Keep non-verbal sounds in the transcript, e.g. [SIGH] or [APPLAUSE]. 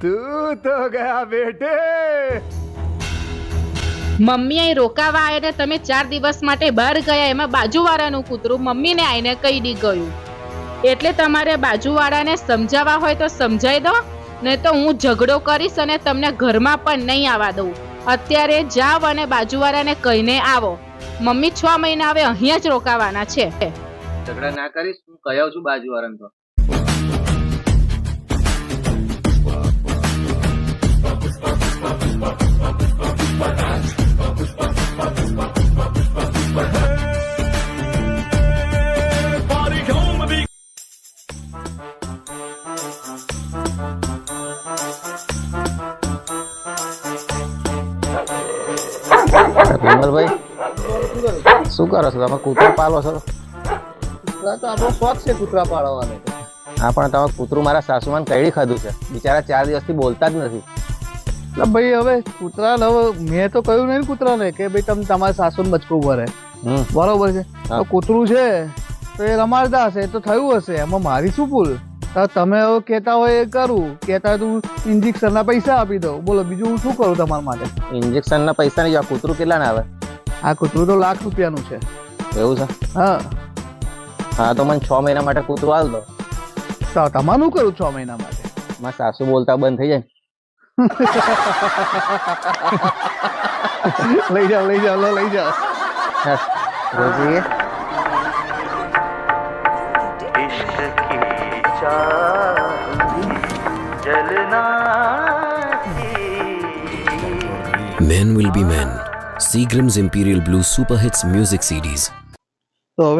તું તો ગયા બેટે મમ્મી અહીં રોકાવા આવ્યા ને તમે ચાર દિવસ માટે બહાર ગયા એમાં બાજુવાળાનું કૂતરું મમ્મીને આવીને કહી દી ગયું. એટલે તમારે બાજુવાળાને સમજાવવા હોય તો સમજાવી દો નહીં તો હું ઝઘડો કરીશ અને તમને ઘરમાં પણ નહીં આવવા દઉં. અત્યારે જાવ અને બાજુવાળાને કહીને આવો. મમ્મી છ મહિના હવે અહીંયા જ રોકાવાના છે. ઝઘડા ના કરીશ હું કહ્યા છું બાજુવાળાને તો. વિમલભાઈ શું કરો છો? તમે કૂતરો પાલો છો? કૂતરા તો આપણો શોખ છે કૂતરા પાળવાનો હા પણ તમે કૂતરું મારા સાસુમાન કઈડી ખાધું છે. બિચારા ચાર દિવસથી બોલતા જ નથી. એટલે ભાઈ હવે કૂતરા હવે મેં તો કહ્યું નહીં ને કૂતરાને કે ભાઈ તમે તમારા સાસુને બચકું ભરે. બરોબર છે. તો કૂતરું છે તો એ રમાડતા હશે તો થયું હશે. એમાં મારી શું ભૂલ? તો તમે હવે કહેતા હોય એ કરું. કહેતા હોય તું ઇન્જેક્શનના પૈસા આપી દઉં. બોલો બીજું હું શું કરું તમારા માટે? ઇન્જેક્શનના પૈસા નહીં આ કૂતરું કેટલા ના આવે? આ કૂતરું તો લાખ રૂપિયાનું છે. એવું છે? હા. હા તો મને છ મહિના માટે કૂતરું હાલ દો. તો તમારું કરું છ મહિના માટે? મારા સાસુ બોલતા બંધ થઈ જાય [LAUGHS] લઈ જાઓ લઈ જાઓ લો લઈ જાઓ. હા, Men Will Be Men, Seagram's Imperial Blue Super Hits music series. So,